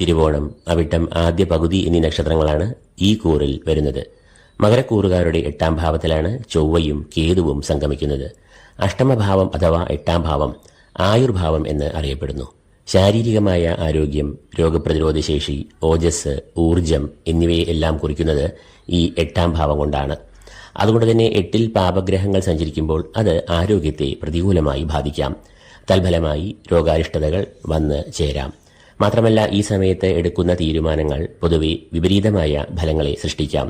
തിരുവോണം അവിട്ടം ആദ്യ പകുതി എന്നീ നക്ഷത്രങ്ങളാണ് ഈ കൂറിൽ വരുന്നത്. മകരക്കൂറുകാരുടെ എട്ടാം ഭാവത്തിലാണ് ചൊവ്വയും കേതുവും സംഗമിക്കുന്നത്. അഷ്ടമഭാവം അഥവാ എട്ടാം ഭാവം ആയുർഭാവം എന്ന് അറിയപ്പെടുന്നു. ശാരീരികമായ ആരോഗ്യം രോഗപ്രതിരോധ ശേഷി ഓജസ് ഊർജം എന്നിവയെ എല്ലാം കുറിക്കുന്നത് ഈ എട്ടാം ഭാവം കൊണ്ടാണ്. അതുകൊണ്ട് തന്നെ എട്ടിൽ പാപഗ്രഹങ്ങൾ സഞ്ചരിക്കുമ്പോൾ അത് ആരോഗ്യത്തെ പ്രതികൂലമായി ബാധിക്കാം. തൽഫലമായി രോഗാരിഷ്ടതകൾ വന്ന് ചേരാം. മാത്രമല്ല ഈ സമയത്ത് എടുക്കുന്ന തീരുമാനങ്ങൾ പൊതുവെ വിപരീതമായ ഫലങ്ങളെ സൃഷ്ടിക്കാം.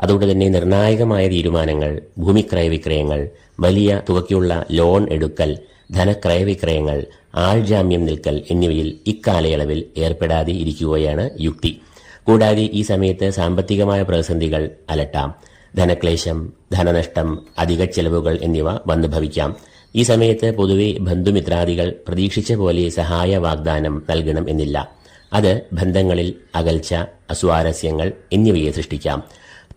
അതുകൊണ്ട് തന്നെ നിർണായകമായ തീരുമാനങ്ങൾ ഭൂമിക്രയവിക്രയങ്ങൾ വലിയ തുകയ്ക്കുള്ള ലോൺ എടുക്കൽ ധനക്രയവിക്രയങ്ങൾ ആൾജാമ്യം നിൽക്കൽ എന്നിവയിൽ ഇക്കാലയളവിൽ ഏർപ്പെടാതെ ഇരിക്കുകയാണ് യുക്തി. കൂടാതെ ഈ സമയത്ത് സാമ്പത്തികമായ പ്രതിസന്ധികൾ അലട്ടാം. ധനക്ലേശം ധനനഷ്ടം അധിക ചെലവുകൾ എന്നിവ വന്നു ഭവിക്കാം ഈ സമയത്ത് പൊതുവെ ബന്ധുമിത്രാദികൾ പ്രതീക്ഷിച്ച പോലെ സഹായ വാഗ്ദാനം നൽകണം എന്നില്ല. അത് ബന്ധങ്ങളിൽ അകൽച്ച അസ്വാരസ്യങ്ങൾ എന്നിവയെ സൃഷ്ടിക്കാം.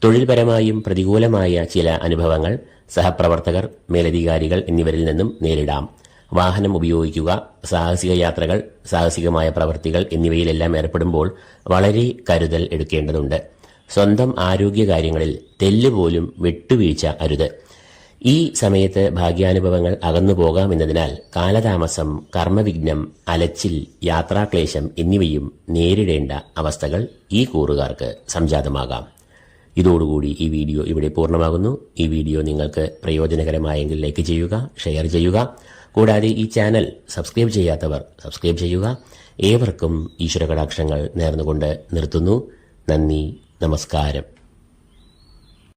തൊഴിൽപരമായും പ്രതികൂലമായ ചില അനുഭവങ്ങൾ സഹപ്രവർത്തകർ മേലധികാരികൾ എന്നിവരിൽ നിന്നും നേരിടാം. വാഹനം ഉപയോഗിക്കുക സാഹസിക യാത്രകൾ സാഹസികമായ പ്രവൃത്തികൾ എന്നിവയിലെല്ലാം ഏർപ്പെടുമ്പോൾ വളരെ കരുതൽ എടുക്കേണ്ടതുണ്ട്. സ്വന്തം ആരോഗ്യകാര്യങ്ങളിൽ തെല്ലുപോലും വിട്ടുവീഴ്ച അരുത്. ഈ സമയത്ത് ഭാഗ്യാനുഭവങ്ങൾ അകന്നു പോകാമെന്നതിനാൽ കാലതാമസം കർമ്മവിഘ്നം അലച്ചിൽ യാത്രാക്ലേശം എന്നിവയും നേരിടേണ്ട അവസ്ഥകൾ ഈ കൂറുകാർക്ക് സംജാതമാകാം. ഇതോടുകൂടി ഈ വീഡിയോ ഇവിടെ പൂർണമാകുന്നു. ഈ വീഡിയോ നിങ്ങൾക്ക് പ്രയോജനകരമായെങ്കിൽ ലൈക്ക് ചെയ്യുക ഷെയർ ചെയ്യുക. കൂടാതെ ഈ ചാനൽ സബ്സ്ക്രൈബ് ചെയ്യാത്തവർ സബ്സ്ക്രൈബ് ചെയ്യുക. ഏവർക്കും ഈശ്വര കടാക്ഷങ്ങൾ നേർന്നുകൊണ്ട് നിർത്തുന്നു. നന്ദി നമസ്കാരം.